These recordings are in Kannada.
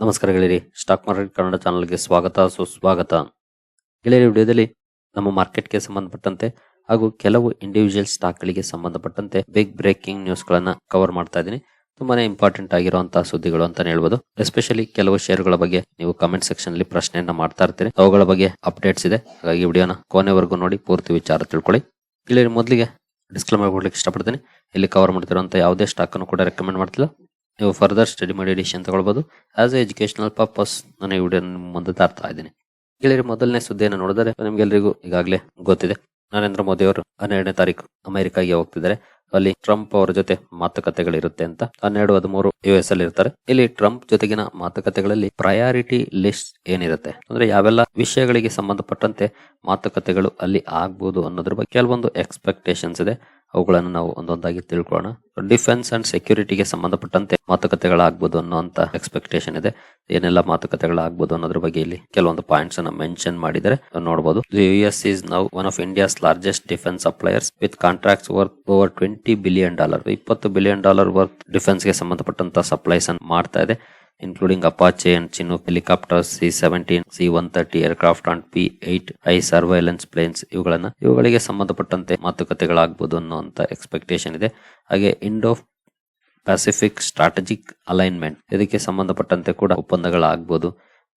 ನಮಸ್ಕಾರ ಗೆಳೆಯರಿ. ಸ್ಟಾಕ್ ಮಾರ್ಕೆಟ್ ಕನ್ನಡ ಚಾನಲ್ಗೆ ಸ್ವಾಗತ, ಸುಸ್ವಾಗತ. ಗೆಳೆಯರಿ, ವಿಡಿಯೋದಲ್ಲಿ ನಮ್ಮ ಮಾರ್ಕೆಟ್ಗೆ ಸಂಬಂಧಪಟ್ಟಂತೆ ಹಾಗೂ ಕೆಲವು ಇಂಡಿವಿಜುವಲ್ ಸ್ಟಾಕ್ಗಳಿಗೆ ಸಂಬಂಧಪಟ್ಟಂತೆ ಬಿಗ್ ಬ್ರೇಕಿಂಗ್ ನ್ಯೂಸ್ಗಳನ್ನು ಕವರ್ ಮಾಡ್ತಾ ಇದ್ದೀನಿ. ತುಂಬಾನೇ ಇಂಪಾರ್ಟೆಂಟ್ ಆಗಿರುವಂತಹ ಸುದ್ದಿಗಳು ಅಂತಾನೆ ಹೇಳ್ಬೋದು. ಎಸ್ಪೆಷಲಿ ಕೆಲವು ಷೇರುಗಳ ಬಗ್ಗೆ ನೀವು ಕಮೆಂಟ್ ಸೆಕ್ಷನ್ ಅಲ್ಲಿ ಪ್ರಶ್ನೆಯನ್ನ ಮಾಡ್ತಾ ಇರ್ತೀರಿ. ಅವುಗಳ ಬಗ್ಗೆ ಅಪ್ಡೇಟ್ಸ್ ಇದೆ. ಹಾಗಾಗಿ ವಿಡಿಯೋನ ಕೊನೆವರೆಗೂ ನೋಡಿ, ಪೂರ್ತಿ ವಿಚಾರ ತಿಳ್ಕೊಳ್ಳಿ. ಇಲ್ಲಿ ಮೊದಲಿಗೆ ಡಿಸ್ಕ್ಲೇಮರ್ ಕೊಡ್ಲಿಕ್ಕೆ ಇಷ್ಟಪಡ್ತೀನಿ. ಇಲ್ಲಿ ಕವರ್ ಮಾಡ್ತಿರುವಂತಹ ಯಾವುದೇ ಸ್ಟಾಕ್ ಅನ್ನು ಕೂಡ ರೆಕಮೆಂಡ್ ಮಾಡ್ತಿಲ್ಲ. ನೀವು ಫರ್ದರ್ ಸ್ಟಡಿ ಮಾಡಿ ಎಡಿಷನ್ ತಗೊಳ್ಬೋದು. ಆಸ್ ಎ ಎಜುಕೇಶನಲ್ ಪರ್ಪಸ್ ನಾನು ಈ ವಿಡಿಯೋ ಮುಂದೆ ತರ್ತಾ ಇದ್ದೀನಿ. ಗೆಳೆಯರು ಮೊದಲನೇ ಸುದ್ದಿಯನ್ನು ನೋಡಿದರೆ ನಿಮ್ಗೆಲ್ಲರಿಗೂ ಈಗಾಗಲೇ ಗೊತ್ತಿದೆ. ನರೇಂದ್ರ ಮೋದಿ ಅವರು ಹನ್ನೆರಡನೇ ತಾರೀಕು ಅಮೆರಿಕಾಗೆ ಹೋಗ್ತಿದ್ದಾರೆ. ಅಲ್ಲಿ ಟ್ರಂಪ್ ಅವರ ಜೊತೆ ಮಾತುಕತೆಗಳಿರುತ್ತೆ ಅಂತ ಹನ್ನೆರಡು, ಹದಿಮೂರು ಯು ಎಸ್ ಅಲ್ಲಿ ಇರ್ತಾರೆ. ಇಲ್ಲಿ ಟ್ರಂಪ್ ಜೊತೆಗಿನ ಮಾತುಕತೆಗಳಲ್ಲಿ ಪ್ರಯಾರಿಟಿ ಲಿಸ್ಟ್ ಏನಿರುತ್ತೆ? ಅಂದ್ರೆ ಯಾವೆಲ್ಲ ವಿಷಯಗಳಿಗೆ ಸಂಬಂಧಪಟ್ಟಂತೆ ಮಾತುಕತೆಗಳು ಅಲ್ಲಿ ಆಗ್ಬೋದು ಅನ್ನೋದ್ರ ಬಗ್ಗೆ ಕೆಲವೊಂದು ಎಕ್ಸ್ಪೆಕ್ಟೇಷನ್ಸ್ ಇದೆ. ಅವುಗಳನ್ನು ನಾವು ಒಂದೊಂದಾಗಿ ತಿಳ್ಕೊಳ್ಳೋಣ. ಡಿಫೆನ್ಸ್ ಅಂಡ್ ಸೆಕ್ಯೂರಿಟಿಗೆ ಸಂಬಂಧಪಟ್ಟಂತೆ ಮಾತುಕತೆಗಳಾಗ್ಬೋದು ಅನ್ನೋಂತ ಎಕ್ಸ್ಪೆಕ್ಟೇಷನ್ ಇದೆ. ಏನೆಲ್ಲ ಮಾತುಕತೆಗಳಾಗ್ಬೋದು ಅನ್ನೋದ್ರ ಬಗ್ಗೆ ಇಲ್ಲಿ ಕೆಲವೊಂದು ಪಾಯಿಂಟ್ಸ್ ಅನ್ನ ಮೆನ್ಷನ್ ಮಾಡಿದರೆ ನೋಡಬಹುದು U S is now one of India's largest defence suppliers with contracts worth over twenty billion dollar ಇಪ್ಪತ್ತು ಬಿಲಿಯನ್ ಡಾಲರ್ ವರ್ತ್ ಡಿಫೆನ್ಸ್ಗೆ ಸಂಬಂಧಪಟ್ಟಂತ ಸಪ್ಲೈಸ್ ಅನ್ನು ಮಾಡ್ತಾ ಇದೆ. Including Apache and Chinook helicopters C seventeen C one thirty aircraft and P eight I surveillance planes ಇವುಗಳನ್ನ ಇವುಗಳಿಗೆ ಸಂಬಂಧಪಟ್ಟಂತೆ ಮಾತುಕತೆಗಳಾಗಬಹುದು ಅನ್ನುವಂತ ಎಕ್ಸ್ಪೆಕ್ಟೇಷನ್ ಇದೆ. ಹಾಗೆ ಇಂಡೋ ಪೆಸಿಫಿಕ್ ಸ್ಟ್ರಾಟಜಿಕ್ ಅಲೈನ್ಮೆಂಟ್ ಇದಕ್ಕೆ ಸಂಬಂಧಪಟ್ಟಂತೆ ಕೂಡ ಒಪ್ಪಂದಗಳಾಗಬಹುದು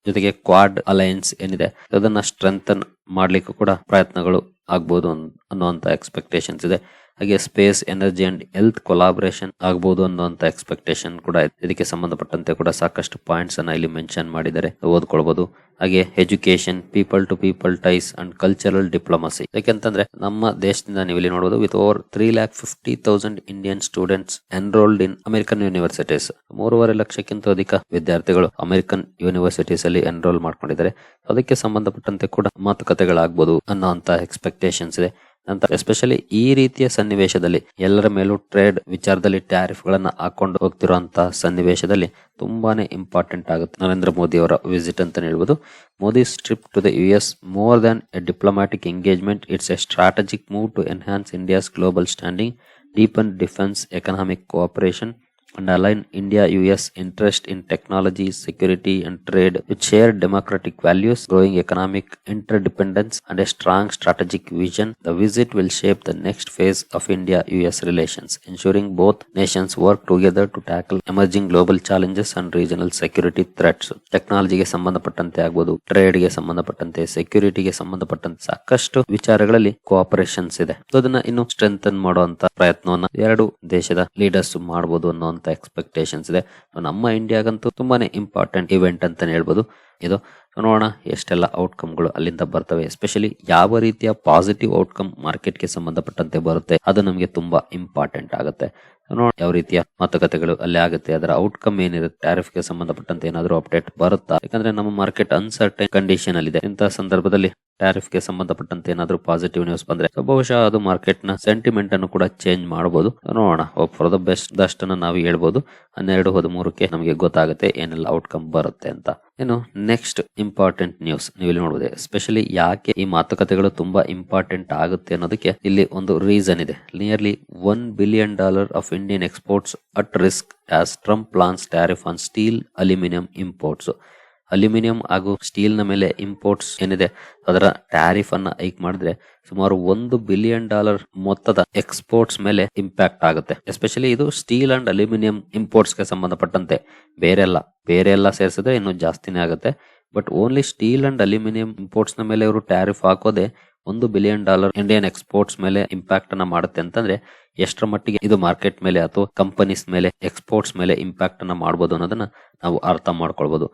ಜೊತೆಗೆ ಕ್ವಾಡ್ ಅಲೈನ್ಸ್ ಏನಿದೆ, ಅದನ್ನ ಸ್ಟ್ರೆಂಥನ್ ಮಾಡ್ಲಿಕ್ಕೂ ಕೂಡ ಪ್ರಯತ್ನಗಳು ಆಗ್ಬೋದು ಅನ್ನುವಂತ ಎಕ್ಸ್ಪೆಕ್ಟೇಷನ್ಸ್ ಇದೆ. ಹಾಗೆ space, energy and health collaboration ಆಗಬಹುದು ಅನ್ನುವಂತ ಎಕ್ಸ್ಪೆಕ್ಟೇಷನ್ ಕೂಡ ಇದೆ. ಇದಕ್ಕೆ ಸಂಬಂಧಪಟ್ಟಂತೆ ಕೂಡ ಸಾಕಷ್ಟು ಪಾಯಿಂಟ್ಸ್ ಅನ್ನ ಇಲ್ಲಿ ಮೆನ್ಷನ್ ಮಾಡಿದ್ದಾರೆ. ಓದ್ಕೊಳ್ಬಹುದು ಹಾಗೆ education people to people ties and cultural diplomacy ಯಾಕೆಂತಂದ್ರೆ ನಮ್ಮ ದೇಶದಿಂದ ನೀವು ಇಲ್ಲಿ ನೋಡಬಹುದು with over three lakh fifty thousand Indian students enrolled in American universities ಮೂರುವರೆ ಲಕ್ಷಕ್ಕಿಂತ ಅಧಿಕ ವಿದ್ಯಾರ್ಥಿಗಳು ಅಮೆರಿಕನ್ ಯೂನಿವರ್ಸಿಟೀಸ್ ಅಲ್ಲಿ ಎನ್ರೋಲ್ ಮಾಡ್ಕೊಂಡಿದ್ದಾರೆ. ಅದಕ್ಕೆ ಸಂಬಂಧಪಟ್ಟಂತೆ ಕೂಡ ಮಾತುಕತೆಗಳಾಗಬಹುದು ಅನ್ನೋಂತ ಎಕ್ಸ್ಪೆಕ್ಟೇಷನ್ಸ್ ಇದೆ. ನಂತರ ಎಸ್ಪೆಷಲಿ ಈ ರೀತಿಯ ಸನ್ನಿವೇಶದಲ್ಲಿ ಎಲ್ಲರ ಮೇಲೂ ಟ್ರೇಡ್ ವಿಚಾರದಲ್ಲಿ ಟ್ಯಾರಿಫ್ ಗಳನ್ನ ಹಾಕೊಂಡು ಹೋಗ್ತಿರುವಂತಹ ಸನ್ನಿವೇಶದಲ್ಲಿ ತುಂಬಾನೇ ಇಂಪಾರ್ಟೆಂಟ್ ಆಗುತ್ತೆ. ನರೇಂದ್ರ ಮೋದಿ ಅವರ ವಿಸಿಟ್ ಅಂತ ಹೇಳ್ಬೋದು. Modi trip to the U S more than a diplomatic engagement it's a strategic move to enhance India's global standing deepen defence economic cooperation and align India US interest in technology, security, and trade with shared democratic values, growing economic interdependence, and a strong strategic vision. The visit will shape the next phase of India US relations, ensuring both nations work together to tackle emerging global challenges and regional security threats. ಟೆಕ್ನಾಲಜಿಗೆ ಸಂಬಂಧಪಟ್ಟಂತೆ ಆಗ್ಬೋದು ಟ್ರೇಡ್ಗೆ ಸಂಬಂಧಪಟ್ಟಂತೆ ಸೆಕ್ಯೂರಿಟಿಗೆ ಸಂಬಂಧಪಟ್ಟಂತೆ ಸಾಕಷ್ಟು ವಿಚಾರಗಳಲ್ಲಿ ಕೋಆಪರೇಷನ್ಸ್ ಇದೆ ಅದನ್ನ ಇನ್ನು ಸ್ಟ್ರೆಂಥನ್ ಮಾಡುವಂತ ಪ್ರಯತ್ನವನ್ನ ಎರಡು ದೇಶದ ಲೀಡರ್ಸ್ ಮಾಡಬಹುದು ಅನ್ನುವಂತ ಎಕ್ಸ್ಪೆಕ್ಟೇಷನ್ಸ್ ಇದೆ. ನಮ್ಮ ಇಂಡಿಯಾಗಂತೂ ತುಂಬಾನೇ ಇಂಪಾರ್ಟೆಂಟ್ ಇವೆಂಟ್ ಅಂತಾನೆ ಹೇಳ್ಬೋದು. ಇದು ನೋಡೋಣ ಎಷ್ಟೆಲ್ಲ ಔಟ್ಕಮ್ಗಳು ಅಲ್ಲಿಂದ ಬರ್ತವೆ. ಎಸ್ಪೆಷಲಿ ಯಾವ ರೀತಿಯ ಪಾಸಿಟಿವ್ ಔಟ್ಕಮ್ ಮಾರ್ಕೆಟ್ಗೆ ಸಂಬಂಧಪಟ್ಟಂತೆ ಬರುತ್ತೆ, ಅದು ನಮಗೆ ತುಂಬಾ ಇಂಪಾರ್ಟೆಂಟ್ ಆಗುತ್ತೆ. ನೋಡ ಯಾವ ರೀತಿಯ ಮಾತುಕತೆಗಳು ಅಲ್ಲಿ ಆಗುತ್ತೆ, ಅದರ ಔಟ್ಕಮ್ ಏನಿರುತ್ತೆ ಟ್ಯಾರಿಫ್ಗೆ ಸಂಬಂಧಪಟ್ಟಂತೆ ಏನಾದರೂ ಅಪ್ಡೇಟ್ ಬರುತ್ತಾ? ಯಾಕಂದ್ರೆ ನಮ್ಮ ಮಾರ್ಕೆಟ್ ಅನ್ಸರ್ಟೈನ್ ಕಂಡೀಷನ್ ಅಲ್ಲಿ ಇದೆ ಇಂತಹ ಸಂದರ್ಭದಲ್ಲಿ ಟ್ಯಾರಿಫ್ಗೆ ಸಂಬಂಧಪಟ್ಟಂತೆ ಏನಾದರೂ ಪಾಸಿಟಿವ್ ನ್ಯೂಸ್ ಬಂದ್ರೆ ಬಹುಶಃ ಅದು ಮಾರ್ಕೆಟ್ನ ಸೆಂಟಿಮೆಂಟ್ ಅನ್ನು ಕೂಡ ಚೇಂಜ್ ಮಾಡಬಹುದು ನೋಡೋಣ ಫಾರ್ ದ ಬೆಸ್ಟ್ ದಸ್ಟ್ ಅನ್ನ ನಾವು ಹೇಳ್ಬೋದು. ಹನ್ನೆರಡು, ಹದಿಮೂರಕ್ಕೆ ನಮಗೆ ಗೊತ್ತಾಗುತ್ತೆ ಏನೆಲ್ಲ ಔಟ್ಕಮ್ ಬರುತ್ತೆ ಅಂತ. ಇನ್ನು ನೆಕ್ಸ್ಟ್ ಇಂಪಾರ್ಟೆಂಟ್ ನ್ಯೂಸ್ ನೀವು ಇಲ್ಲಿ ನೋಡಬಹುದು ಎಸ್ಪೆಷಲಿ ಯಾಕೆ ಈ ಮಾತುಕತೆಗಳು ತುಂಬಾ ಇಂಪಾರ್ಟೆಂಟ್ ಆಗುತ್ತೆ ಅನ್ನೋದಕ್ಕೆ ಇಲ್ಲಿ ಒಂದು ರೀಸನ್ ಇದೆ. Nearly one billion dollar of Indian exports at risk as Trump plans tariff on steel aluminium imports aluminium ಹಾಗೂ ಸ್ಟೀಲ್ನ ಮೇಲೆ ಇಂಪೋರ್ಟ್ಸ್ ಏನಿದೆ, ಅದರ ಟ್ಯಾರಿಫ್ ಅನ್ನ ಹೈಕ್ ಮಾಡಿದ್ರೆ ಸುಮಾರು ಒಂದು ಬಿಲಿಯನ್ ಡಾಲರ್ ಮೊತ್ತದ ಎಕ್ಸ್ಪೋರ್ಟ್ಸ್ ಮೇಲೆ ಇಂಪ್ಯಾಕ್ಟ್ ಆಗುತ್ತೆ. ಎಸ್ಪೆಷಲಿ ಇದು ಸ್ಟೀಲ್ ಅಂಡ್ ಅಲ್ಯೂಮಿನಿಯಂ ಇಂಪೋರ್ಟ್ಸ್ಗೆ ಸಂಬಂಧಪಟ್ಟಂತೆ ಬೇರೆ ಎಲ್ಲ ಬೇರೆ ಎಲ್ಲ ಸೇರಿಸಿದ್ರೆ ಇನ್ನೂ ಜಾಸ್ತಿನೇ ಆಗುತ್ತೆ. But only steel and aluminium ಇಂಪೋರ್ಟ್ಸ್ನ ಮೇಲೆ ಇವರು ಟ್ಯಾರಿಫ್ ಹಾಕೋದೆ ಒಂದು ಬಿಲಿಯನ್ ಡಾಲರ್ ಇಂಡಿಯನ್ ಎಕ್ಸ್ಪೋರ್ಟ್ಸ್ ಮೇಲೆ ಇಂಪ್ಯಾಕ್ಟ್ ಅನ್ನ ಮಾಡುತ್ತೆ ಅಂತಂದ್ರೆ ಎಷ್ಟರ ಮಟ್ಟಿಗೆ ಇದು ಮಾರ್ಕೆಟ್ ಮೇಲೆ ಅಥವಾ ಕಂಪನೀಸ್ ಮೇಲೆ, ಎಕ್ಸ್ಪೋರ್ಟ್ಸ್ ಮೇಲೆ ಇಂಪ್ಯಾಕ್ಟ್ ಅನ್ನ ಮಾಡಬಹುದು ಅನ್ನೋದನ್ನ ನಾವು ಅರ್ಥ ಮಾಡ್ಕೊಳ್ಬಹುದು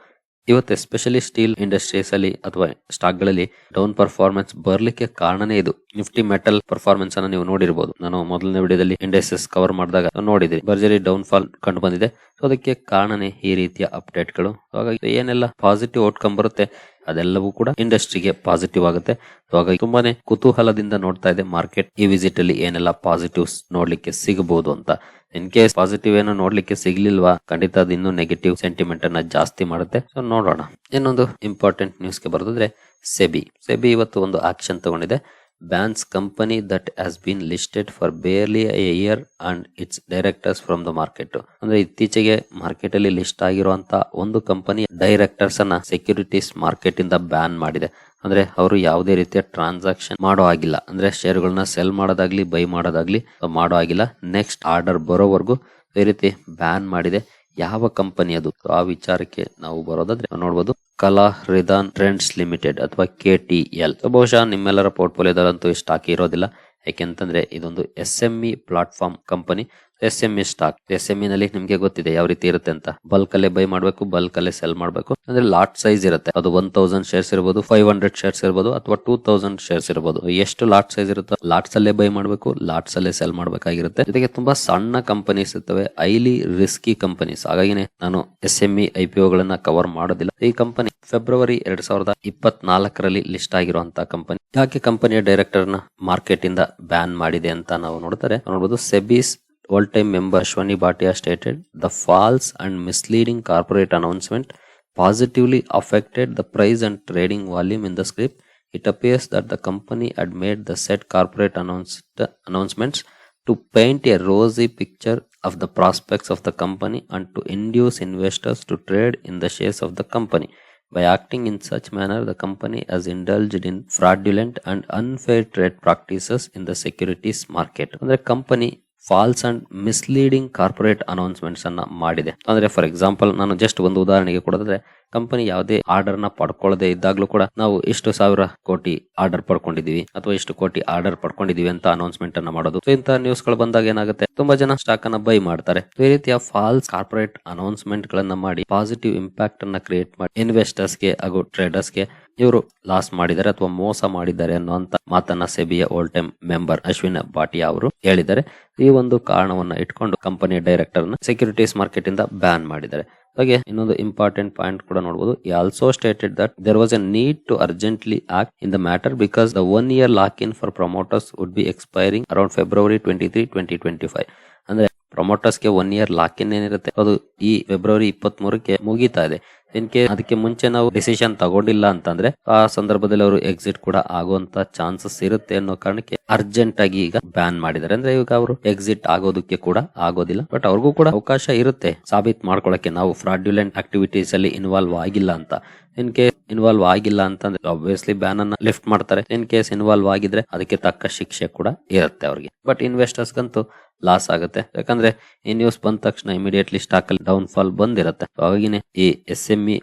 ಇವತ್ತು ಎಸ್ಪೆಷಲಿ ಸ್ಟೀಲ್ ಇಂಡಸ್ಟ್ರೀಸ್ ಅಲ್ಲಿ ಅಥವಾ ಸ್ಟಾಕ್ಗಳಲ್ಲಿ ಡೌನ್ ಪರ್ಫಾರ್ಮೆನ್ಸ್ ಬರ್ಲಿಕ್ಕೆ ಕಾರಣನೇ ಇದು. ನಿಫ್ಟಿ ಮೆಟಲ್ ಪರ್ಫಾರ್ಮೆನ್ಸ್ ಅನ್ನ ನೀವು ನೋಡಿರಬಹುದು ನಾನು ಮೊದಲನೇ ವಿಡಿಯೋದಲ್ಲಿ ಇಂಡಸ್ಟ್ರೀಸ್ ಕವರ್ ಮಾಡಿದಾಗ ನೋಡಿದ್ರಿ ಭರ್ಜರಿ ಡೌನ್ ಫಾಲ್ ಕಂಡು ಬಂದಿದೆ. ಸೊ ಅದಕ್ಕೆ ಕಾರಣನೇ ಈ ರೀತಿಯ ಅಪ್ಡೇಟ್ಗಳು. ಹಾಗಾಗಿ ಏನೆಲ್ಲ ಪಾಸಿಟಿವ್ ಔಟ್ಕಮ್ ಬರುತ್ತೆ, ಅದೆಲ್ಲವೂ ಕೂಡ ಇಂಡಸ್ಟ್ರಿಗೆ ಪಾಸಿಟಿವ್ ಆಗುತ್ತೆ. ಹಾಗಾಗಿ ತುಂಬಾನೇ ಕುತೂಹಲದಿಂದ ನೋಡ್ತಾ ಇದೆ ಮಾರ್ಕೆಟ್ ಈ ವಿಸಿಟ್ ಅಲ್ಲಿ ಏನೆಲ್ಲ ಪಾಸಿಟಿವ್ಸ್ ನೋಡ್ಲಿಕ್ಕೆ ಸಿಗಬಹುದು ಅಂತ. ಇನ್ ಕೇಸ್ ಪಾಸಿಟಿವ್ ಏನೋ ನೋಡ್ಲಿಕ್ಕೆ ಸಿಗ್ಲಿಲ್ವಾ, ಖಂಡಿತ ಅದು ಇನ್ನೂ ನೆಗೆಟಿವ್ ಸೆಂಟಿಮೆಂಟ್ ಅನ್ನ ಜಾಸ್ತಿ ಮಾಡುತ್ತೆ. ಸೊ ನೋಡೋಣ. ಇನ್ನೊಂದು ಇಂಪಾರ್ಟೆಂಟ್ ನ್ಯೂಸ್ಗೆ ಬರೋದಾದ್ರೆ ಸೆಬಿ ಸೆಬಿ ಇವತ್ತು ಒಂದು ಆಕ್ಷನ್ ತಗೊಂಡಿದೆ. Bans company that has been listed for barely a year and its directors from the market ಅಂದ್ರೆ ಇತ್ತೀಚೆಗೆ ಮಾರ್ಕೆಟ್ ಅಲ್ಲಿ ಲಿಸ್ಟ್ ಆಗಿರುವಂತಹ ಒಂದು ಕಂಪನಿ ಡೈರೆಕ್ಟರ್ಸ್ ಅನ್ನ ಸೆಕ್ಯೂರಿಟೀಸ್ ಮಾರ್ಕೆಟ್ ಇಂದ ಬ್ಯಾನ್ ಮಾಡಿದೆ. ಅಂದ್ರೆ ಅವರು ಯಾವುದೇ ರೀತಿಯ ಟ್ರಾನ್ಸಾಕ್ಷನ್ ಮಾಡೋ ಆಗಿಲ್ಲ. ಅಂದ್ರೆ ಶೇರುಗಳನ್ನ ಸೆಲ್ ಮಾಡೋದಾಗ್ಲಿ ಬೈ ಮಾಡೋದಾಗ್ಲಿ ಮಾಡೋ ಆಗಿಲ್ಲ. ನೆಕ್ಸ್ಟ್ ಆರ್ಡರ್ ಬರೋವರೆಗೂ ಈ ರೀತಿ ಬ್ಯಾನ್ ಮಾಡಿದೆ. ಯಾವ ಕಂಪನಿ ಅದು? ಆ ವಿಚಾರಕ್ಕೆ ನಾವು ಬರೋದಾದ್ರೆ ನೋಡಬಹುದು ಕಲಾ ರಿದಾನ್ ಟ್ರೆಂಡ್ಸ್ ಲಿಮಿಟೆಡ್ ಅಥವಾ ಕೆ ಟಿ ಎಲ್. ಬಹುಶಃ ನಿಮ್ಮೆಲ್ಲರ ಪೋರ್ಟ್ಫೋಲಿಯೋದಲ್ಲಂತೂ ಈ ಸ್ಟಾಕ್ ಇರೋದಿಲ್ಲ. ಯಾಕೆಂತಂದ್ರೆ ಇದೊಂದು S M platform company S M E stock S M ನಲ್ಲಿ ನಿಮಗೆ ಗೊತ್ತಿದೆ ಯಾವ ರೀತಿ ಇರುತ್ತೆ ಅಂತ. ಬಲ್ಕ್ ಅಲ್ಲೇ ಬೈ ಮಾಡಬೇಕು ಬಲ್ಕ್ ಅಲ್ಲೇ ಸೆಲ್ ಮಾಡಬೇಕು. ಅಂದ್ರೆ ಲಾಟ್ ಸೈಜ್ ಇರುತ್ತೆ. ಅದು ಒನ್ ತೌಸಂಡ್ ಶೇರ್ಸ್ ಇರಬಹುದು ಫೈವ್ ಹಂಡ್ರೆಡ್ ಶೇರ್ಸ್ ಇರಬಹುದು ಅಥವಾ ಟೂ ತೌಸಂಡ್ ಶೇರ್ಸ್ ಇರಬಹುದು ಎಷ್ಟು ಲಾಟ್ ಸೈಜ್ ಇರುತ್ತೋ ಲಾಟ್ಸ್ ಅಲ್ಲೇ ಬೈ ಮಾಡಬೇಕು ಲಾಟ್ಸ್ ಅಲ್ಲೇ ಸೆಲ್ ಮಾಡಬೇಕಾಗಿರುತ್ತೆ. ಜೊತೆಗೆ ತುಂಬಾ ಸಣ್ಣ ಕಂಪನೀಸ್ ಇರ್ತವೆ ಹೈಲಿ ರಿಸ್ಕಿ ಕಂಪನೀಸ್ ಹಾಗಾಗಿನೇ ನಾನು ಎಸ್ ಎಂ ಇ ಗಳನ್ನ ಕವರ್ ಮಾಡೋದಿಲ್ಲ. ಈ ಕಂಪನಿ ಫೆಬ್ರವರಿ ಎರಡ್ ಸಾವಿರದ ಇಪ್ಪತ್ನಾಲ್ಕರಲ್ಲಿ ಲಿಸ್ಟ್ ಆಗಿರುವಂತಹ ಕಂಪನಿ ಯಾಕೆ ಕಂಪನಿಯ ಡೈರೆಕ್ಟರ್ನ ಮಾರ್ಕೆಟ್ ಇಂದ ಬ್ಯಾನ್ ಮಾಡಿದೆ ಅಂತ ನಾವು ನೋಡಿದರೆ ನೋಡಬಹುದು SEBI's all time member Ashwani Bhatia stated the false and misleading corporate announcement positively affected the price and trading volume in the script. It appears that the company had made the said corporate announcements to paint a rosy picture of the prospects of the company and to induce investors to trade in the shares of the company. By acting in such manner, the company has indulged in fraudulent and unfair trade practices in the securities market. The company false and misleading corporate announcements ಅನ್ನ ಮಾಡಿದೆ. ಅಂದ್ರೆ ಫಾರ್ ಎಕ್ಸಾಂಪಲ್ ನಾನು ಜಸ್ಟ್ ಒಂದು ಉದಾಹರಣೆಗೆ ಕೊಡೋದಾದ್ರೆ ಕಂಪನಿ ಯಾವುದೇ ಆರ್ಡರ್ನ ಪಡ್ಕೊಳ್ಳದೆ ಇದ್ದಾಗ್ಲೂ ಕೂಡ ನಾವು ಇಷ್ಟು ಸಾವಿರ ಕೋಟಿ ಆರ್ಡರ್ ಪಡ್ಕೊಂಡಿದೀವಿ ಅಥವಾ ಇಷ್ಟು ಕೋಟಿ ಆರ್ಡರ್ ಪಡ್ಕೊಂಡಿದೀವಿ ಅಂತ ಅನೌನ್ಸ್ಮೆಂಟ್ ಅನ್ನ ಮಾಡೋದು. ಇಂತಹ ನ್ಯೂಸ್ಗಳು ಬಂದಾಗ ಏನಾಗುತ್ತೆ? ತುಂಬಾ ಜನ ಸ್ಟಾಕ್ ಅನ್ನ ಬೈ ಮಾಡ್ತಾರೆ. ಈ ರೀತಿಯ ಫಾಲ್ಸ್ ಕಾರ್ಪೊರೇಟ್ ಅನೌನ್ಸ್ಮೆಂಟ್ ಗಳನ್ನ ಮಾಡಿ ಪಾಸಿಟಿವ್ ಇಂಪ್ಯಾಕ್ಟ್ ಅನ್ನ ಕ್ರಿಯೇಟ್ ಮಾಡಿ ಇನ್ವೆಸ್ಟರ್ಸ್ಗೆ ಹಾಗೂ ಟ್ರೇಡರ್ಸ್ಗೆ ಇವರು ಲಾಸ್ ಮಾಡಿದ್ದಾರೆ ಅಥವಾ ಮೋಸ ಮಾಡಿದ್ದಾರೆ ಅನ್ನುವಂತ ಮಾತನ್ನ ಸೆಬಿಯ old time member Ashwin Bhatia ಅವರು ಹೇಳಿದ್ದಾರೆ. ಈ ಒಂದು ಕಾರಣವನ್ನ ಇಟ್ಕೊಂಡು ಕಂಪನಿಯ ಡೈರೆಕ್ಟರ್ ಸೆಕ್ಯೂರಿಟೀಸ್ ಮಾರ್ಕೆಟ್ ಇಂದ ಬ್ಯಾನ್ ಮಾಡಿದ್ದಾರೆ. ಹಾಗೆ ಇನ್ನೊಂದು ಇಂಪಾರ್ಟೆಂಟ್ ಪಾಯಿಂಟ್ ಕೂಡ ನೋಡಬಹುದು ಈ also stated that there was a need to urgently act in the matter because the one year lock in for promoters would be expiring around February twenty three twenty twenty five ಅಂದ್ರೆ ಪ್ರಮೋಟರ್ಸ್ಗೆ ಒನ್ ಇಯರ್ ಲಾಕ್ ಇನ್ ಏನಿರುತ್ತೆ, ಅದು ಈ ಫೆಬ್ರವರಿ ಇಪ್ಪತ್ತ್ ಮೂರಕ್ಕೆ ಮುಗೀತಾ ಇದೆ. ಇನ್ ಕೇಸ್ ಅದಕ್ಕೆ ಮುಂಚೆ ನಾವು ಡಿಸಿಷನ್ ತಗೊಂಡಿಲ್ಲ ಅಂತಂದ್ರೆ, ಆ ಸಂದರ್ಭದಲ್ಲಿ ಅವರು ಎಕ್ಸಿಟ್ ಕೂಡ ಆಗುವಂತ ಚಾನ್ಸಸ್ ಇರುತ್ತೆ ಅನ್ನೋ ಕಾರಣಕ್ಕೆ ಅರ್ಜೆಂಟ್ ಆಗಿ ಈಗ ಬ್ಯಾನ್ ಮಾಡಿದ್ದಾರೆ. ಅಂದ್ರೆ ಈಗ ಅವರು ಎಕ್ಸಿಟ್ ಆಗೋದಕ್ಕೆ ಕೂಡ ಆಗೋದಿಲ್ಲ. ಬಟ್ ಅವ್ರಿಗೂ ಕೂಡ ಅವಕಾಶ ಇರುತ್ತೆ. ಸಾಬೀತ್ ಮಾಡ್ಕೊಳಕ್ಕೆ ನಾವು ಫ್ರಾಡ್ಯುಲೆಂಟ್ ಆಕ್ಟಿವಿಟೀಸ್ ಅಲ್ಲಿ ಇನ್ವಾಲ್ವ್ ಆಗಿಲ್ಲ ಅಂತ. ಇನ್ ಕೇಸ್ ಇನ್ವಾಲ್ವ್ ಆಗಿಲ್ಲ ಅಂತಂದ್ರೆ ಆಬ್ವಿಯಸ್ಲಿ ಬ್ಯಾನ್ ಅನ್ನ ಲಿಫ್ಟ್ ಮಾಡ್ತಾರೆ. ಇನ್ ಕೇಸ್ ಇನ್ವಾಲ್ವ್ ಆಗಿದ್ರೆ ಅದಕ್ಕೆ ತಕ್ಕ ಶಿಕ್ಷೆ ಕೂಡ ಇರುತ್ತೆ ಅವ್ರಿಗೆ. ಬಟ್ ಇನ್ವೆಸ್ಟರ್ಸ್ ಗಂತೂ ಲಾಸ್ ಆಗುತ್ತೆ. ಯಾಕಂದ್ರೆ ಈ ನ್ಯೂಸ್ ಬಂದ ತಕ್ಷಣ ಇಮಿಡಿಯೇಟ್ಲಿ ಸ್ಟಾಕ್ ಅಲ್ಲಿ ಡೌನ್ ಫಾಲ್ ಬಂದಿರುತ್ತೆ ಹಾಗಾಗಿನೇ ಈ ಎಸ್ ಎಂ ಇ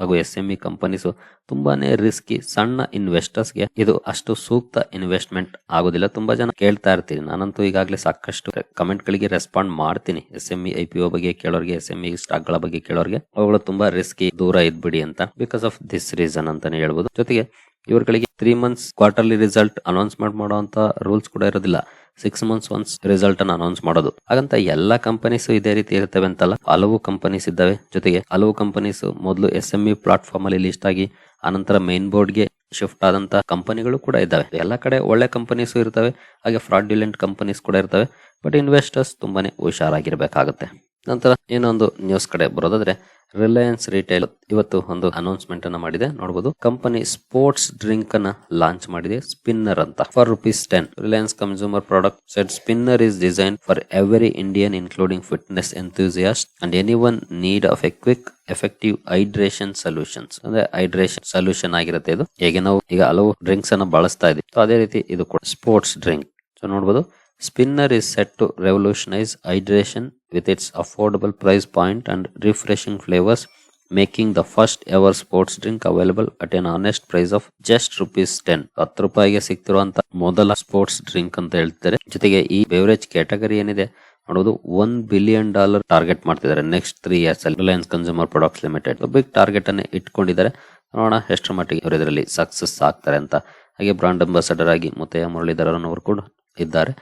ಹಾಗೂ ಎಸ್ ಎಂ ಇ ಕಂಪನೀಸ್ ತುಂಬಾನೇ ರಿಸ್ಕಿ ಸಣ್ಣ ಇನ್ವೆಸ್ಟರ್ಸ್ಗೆ ಇದು ಅಷ್ಟು ಸೂಕ್ತ ಇನ್ವೆಸ್ಟ್ಮೆಂಟ್ ಆಗೋದಿಲ್ಲ. ತುಂಬಾ ಜನ ಕೇಳ್ತಾ ಇರ್ತೀನಿ ನಾನಂತೂ ಈಗಾಗಲೇ ಸಾಕಷ್ಟು ಕಮೆಂಟ್ ಗಳಿಗೆ ರೆಸ್ಪಾಂಡ್ ಮಾಡ್ತೀನಿ. ಎಸ್ ಎಂ ಇ ಬಗ್ಗೆ ಕೇಳೋರಿಗೆ ಎಸ್ ಎಂ ಇ ಸ್ಟಾಕ್ಗಳ ಬಗ್ಗೆ ಕೇಳೋರಿಗೆ. ಅವುಗಳು ತುಂಬಾ ರಿಸ್ಕಿ ದೂರ ಇದ್ಬಿಡಿ ಅಂತ ಬಿಕಾಸ್ ಆಫ್ ದಿಸ್ ರೀಸನ್ ಅಂತಾನೆ ಹೇಳ್ಬೋದು. ಜೊತೆಗೆ ಇವರುಗಳಿಗೆ three months quarterly result announcement ಮಾಡುವಂತ ರೂಲ್ಸ್ ಕೂಡ ಇರೋದಿಲ್ಲ. ಸಿಕ್ಸ್ ಮಂತ್ಸ್ ಒನ್ಸ್ ರಿಸಲ್ಟ್ ಅನ್ನು ಅನೌನ್ಸ್ ಮಾಡೋದು. ಹಾಗಂತ ಎಲ್ಲಾ ಕಂಪನೀಸ್ ಇದೇ ರೀತಿ ಇರ್ತವೆ ಅಂತಲ್ಲ, ಹಲವು ಕಂಪನೀಸ್ ಇದ್ದಾವೆ. ಜೊತೆಗೆ ಹಲವು ಕಂಪನೀಸ್ ಮೊದಲು ಎಸ್ ಎಂ ಇ ಪ್ಲಾಟ್ಫಾರ್ಮ್ ಅಲ್ಲಿ ಲಿಸ್ಟ್ ಆಗಿ ಅನಂತರ ಮೇನ್ ಬೋರ್ಡ್ಗೆ ಶಿಫ್ಟ್ ಆದಂತಹ ಕಂಪನಿಗಳು ಕೂಡ ಇದ್ದಾವೆ. ಎಲ್ಲ ಕಡೆ ಒಳ್ಳೆ ಕಂಪನೀಸ್ ಇರ್ತವೆ, ಹಾಗೆ ಫ್ರಾಡ್ಯುಲೆಂಟ್ ಕಂಪನೀಸ್ ಕೂಡ ಇರ್ತವೆ. ಬಟ್ ಇನ್ವೆಸ್ಟರ್ಸ್ ತುಂಬಾನೇ ಹುಷಾರಾಗಿರ್ಬೇಕಾಗುತ್ತೆ. ನಂತರ ಇನ್ನೊಂದು ನ್ಯೂಸ್ ಕಡೆ ಬರೋದಾದ್ರೆ ರಿಲಯನ್ಸ್ ರಿಟೇಲ್ ಇವತ್ತು ಒಂದು ಅನೌನ್ಸ್ಮೆಂಟ್ ಅನ್ನ ಮಾಡಿದೆ. ನೋಡಬಹುದು ಕಂಪನಿ ಸ್ಪೋರ್ಟ್ಸ್ ಡ್ರಿಂಕ್ ಅನ್ನ ಲಾಂಚ್ ಮಾಡಿದೆ. ಸ್ಪಿನ್ನರ್ ಅಂತ. For rupees ten Reliance consumer product set Spinner is design for every Indian including fitness enthusiast and anyone need of a quick effective hydration solutions ಅಂದ್ರೆ ಹೈಡ್ರೇಷನ್ ಸೊಲ್ಯೂಷನ್ ಆಗಿರುತ್ತೆ ಇದು. ಹೇಗೆ ನಾವು ಈಗ ಹಲವು ಡ್ರಿಂಕ್ಸ್ ಅನ್ನ ಬಳಸ್ತಾ ಇದೀವಿ ಅದೇ ರೀತಿ ಇದು ಕೂಡ ಸ್ಪೋರ್ಟ್ಸ್ ಡ್ರಿಂಕ್ ಸೊ ನೋಡಬಹುದು Spinner is set to revolutionize hydration with its affordable price point and refreshing flavors, making the first ever sports drink available at an honest price of just rupees ten ಹತ್ತು ರೂಪಾಯಿಗೆ ಸಿಗ್ತಿರುವಂತ ಮೊದಲ ಸ್ಪೋರ್ಟ್ಸ್ ಡ್ರಿಂಕ್ ಅಂತ ಹೇಳ್ತಾರೆ ಜೊತೆಗೆ ಈ ಬೇವರೇಜ್ ಕ್ಯಾಟಗರಿ ಏನಿದೆ ನೋಡೋದು ಒನ್ ಬಿಲಿಯನ್ ಡಾಲರ್ ಟಾರ್ಗೆಟ್ ಮಾಡ್ತಿದ್ದಾರೆ ನೆಕ್ಸ್ಟ್ ತ್ರೀ ಇಯರ್ಸ್ ಅಲ್ಲಿ. Reliance consumer products limited big target ಅನ್ನು ಇಟ್ಕೊಂಡಿದ್ದಾರೆ. ನೋಡೋಣ ಎಷ್ಟರ ಮಟ್ಟಿಗೆ ಅವರು ಇದರಲ್ಲಿ ಸಕ್ಸಸ್ ಆಗ್ತಾರೆ ಅಂತ. ಹಾಗೆ ಬ್ರಾಂಡ್ ಅಂಬಾಸಡರ್ ಆಗಿ ಮುತ್ತಯ್ಯ ಮುರಳೀಧರನ್ ಅವರು ಕೂಡ ಇದ್ದಾರೆ.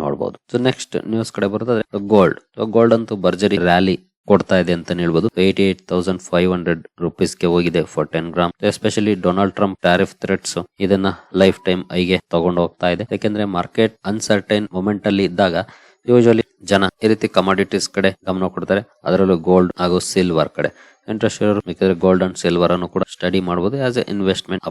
ನೋಡಬಹುದು ಸೊ ನೆಕ್ಸ್ಟ್ ನ್ಯೂಸ್ ಕಡೆ ಬರ್ತದೆ ಗೋಲ್ಡ್ ಗೋಲ್ಡ್ ಅಂತೂ ಭರ್ಜರಿ ರ್ಯಾಲಿ ಕೊಡ್ತಾ ಇದೆ ಅಂತ ಹೇಳ್ಬೋದು. Eighty eight thousand five hundred ರುಪೀಸ್ಗೆ ಹೋಗಿದೆ for ten gram especially Donald Trump tariff threats ಇದನ್ನ ಲೈಫ್ ಟೈಮ್ ಐಗೆ ತಗೊಂಡು ಹೋಗ್ತಾ ಇದೆ. ಯಾಕೆಂದ್ರೆ ಮಾರ್ಕೆಟ್ ಅನ್ಸರ್ಟೈನ್ ಮೊಮೆಂಟ್ ಅಲ್ಲಿ ಇದ್ದಾಗ ಯೂಶಲಿ ಜನ ಈ ರೀತಿ ಕಮಾಡಿಟೀಸ್ ಕಡೆ ಗಮನ ಕೊಡ್ತಾರೆ. ಅದರಲ್ಲೂ ಗೋಲ್ಡ್ ಹಾಗೂ ಸಿಲ್ವರ್ ಕಡೆ. ಇಂಟ್ರೆಸ್ಟ್ ಇರೋರು ಬೇಕಾದ್ರೆ ಗೋಲ್ಡ್ ಅಂಡ್ ಸಿಲ್ವರ್ ಅನ್ನು ಕೂಡ ಸ್ಟಡಿ ಮಾಡಬಹುದು ಆಸ್ ಎ ಇನ್ವೆಸ್ಟ್ಮೆಂಟ್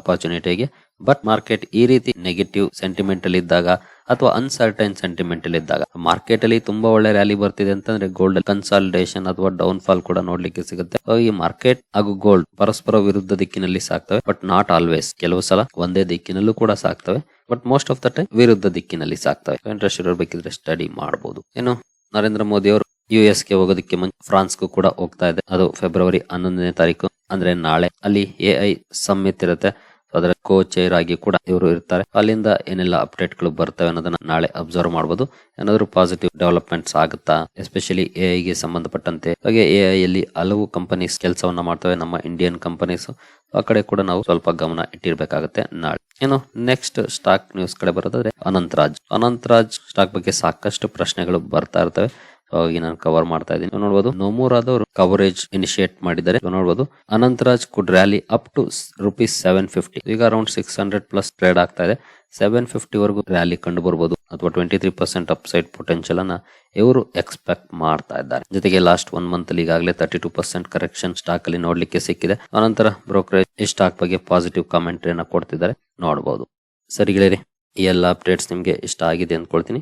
ಆಗಿ ಬಟ್ ಮಾರ್ಕೆಟ್ ಈ ರೀತಿ ನೆಗೆಟಿವ್ ಸೆಂಟಿಮೆಂಟ್ ಅಲ್ಲಿ ಇದ್ದಾಗ ಅಥವಾ ಅನ್ಸರ್ಟೈನ್ ಸೆಂಟಿಮೆಂಟ್ ಅಲ್ಲಿ ಇದ್ದಾಗ ಮಾರ್ಕೆಟ್ ಅಲ್ಲಿ ತುಂಬಾ ಒಳ್ಳೆ ರ್ಯಾಲಿ ಬರ್ತಿದೆ ಅಂತಂದ್ರೆ ಗೋಲ್ಡ್ ಕನ್ಸಾಲಿಡೇಷನ್ ಅಥವಾ ಡೌನ್ ಫಾಲ್ ಕೂಡ ನೋಡ್ಲಿಕ್ಕೆ ಸಿಗುತ್ತೆ. ಈ ಮಾರ್ಕೆಟ್ ಹಾಗೂ ಗೋಲ್ಡ್ ಪರಸ್ಪರ ವಿರುದ್ಧ ದಿಕ್ಕಿನಲ್ಲಿ ಸಾಕ್ತವೆ ಬಟ್ ನಾಟ್ ಆಲ್ವೇಸ್ ಕೆಲವು ಸಲ ಒಂದೇ ದಿಕ್ಕಿನಲ್ಲೂ ಕೂಡ ಸಾಕ್ತವೆ. But most of the time ವಿರುದ್ಧ ದಿಕ್ಕಿನಲ್ಲಿ ಸಾಕ್ತವೆ. ಇಂಟ್ರೆಸ್ಟ್ ಇರೋರು ಬೇಕಿದ್ರೆ ಸ್ಟಡಿ ಮಾಡಬಹುದು ಏನು? ನರೇಂದ್ರ ಮೋದಿ ಅವರು ಯು ಎಸ್ಗೆ ಹೋಗೋದಕ್ಕೆ ಮುಂಚೆ ಫ್ರಾನ್ಸ್ಗೂ ಕೂಡ ಹೋಗ್ತಾ ಇದೆ. ಅದು ಫೆಬ್ರವರಿ ಹನ್ನೊಂದನೇ ತಾರೀಕು, ಅಂದ್ರೆ ನಾಳೆ. ಅಲ್ಲಿ ಎ ಐ ಸಮ್ಮಿತ್ ಇರುತ್ತೆ ಅದರ ಕೋ ಚೇರ್ ಆಗಿ ಕೂಡ ಇವರು ಇರ್ತಾರೆ. ಅಲ್ಲಿಂದ ಏನೆಲ್ಲ ಅಪ್ಡೇಟ್ಗಳು ಬರ್ತವೆ ಅನ್ನೋದನ್ನ ನಾಳೆ ಅಬ್ಸರ್ವ್ ಮಾಡಬಹುದು ಏನಾದರೂ ಪಾಸಿಟಿವ್ ಡೆವಲಪ್ಮೆಂಟ್ಸ್ ಆಗುತ್ತಾ? ಎಸ್ಪೆಷಲಿ ಎ ಗೆ ಸಂಬಂಧಪಟ್ಟಂತೆ. ಹಾಗೆ ಎ ಅಲ್ಲಿ ಹಲವು ಕಂಪನೀಸ್ ಕೆಲಸವನ್ನ ಮಾಡ್ತವೆ. ನಮ್ಮ ಇಂಡಿಯನ್ ಕಂಪನೀಸ್ ಆ ಕಡೆ ಕೂಡ ನಾವು ಸ್ವಲ್ಪ ಗಮನ ಇಟ್ಟಿರ್ಬೇಕಾಗುತ್ತೆ ನಾಳೆ. ಏನು ನೆಕ್ಸ್ಟ್ ಸ್ಟಾಕ್ ನ್ಯೂಸ್ ಕಡೆ ಬರೋದಾದ್ರೆ ಅನಂತರಾಜ್. ಅನಂತರಾಜ್ ಸ್ಟಾಕ್ ಬಗ್ಗೆ ಸಾಕಷ್ಟು ಪ್ರಶ್ನೆಗಳು ಬರ್ತಾ ಇರ್ತವೆ. ಹಾಗಾಗಿ ನಾನು ಕವರ್ ಮಾಡ್ತಾ ಇದ್ದೀನಿ. ನೋಡಬಹುದು ನೋಡಬಹುದು ನೋಮೂರಾದವರು ಕವರೇಜ್ ಇನಿಶಿಯೇಟ್ ಮಾಡಿದ್ದಾರೆ. ನೋಡಬಹುದು Anantraj could rally up to rupees seven fifty ಈಗ around six hundred plus trade ಆಗ್ತಾ ಇದೆ. ಸೆವೆನ್ ಫಿಫ್ಟಿ ವರೆಗೂ ರ್ಯಾಲಿ ಕಂಡು ಬರ್ಬೋದು, ಅಥವಾ twenty three percent upside potential ಅನ್ನ ಇವರು ಎಕ್ಸ್ಪೆಕ್ಟ್ ಮಾಡ್ತಾ ಇದ್ದಾರೆ. ಜೊತೆಗೆ ಲಾಸ್ಟ್ ಒನ್ ಮಂತ್ ಅಲ್ಲಿ ಈಗಾಗಲೇ thirty two percent correction stock ಅಲ್ಲಿ ನೋಡ್ಲಿಕ್ಕೆ ಸಿಕ್ಕಿದೆ. ಅನಂತರ ಬ್ರೋಕರೇಜ್ ಈ ಸ್ಟಾಕ್ ಬಗ್ಗೆ ಪಾಸಿಟಿವ್ ಕಾಮೆಂಟ್ರಿಯನ್ನ ಕೊಡ್ತಿದ್ದಾರೆ. ನೋಡಬಹುದು ಸರಿ ಗೆಳೆಯರಿ, ಈ ಎಲ್ಲ ಅಪ್ಡೇಟ್ಸ್ ನಿಮಗೆ ಇಷ್ಟ ಆಗಿದೆ ಅಂದ್ಕೊಳ್ತೀನಿ.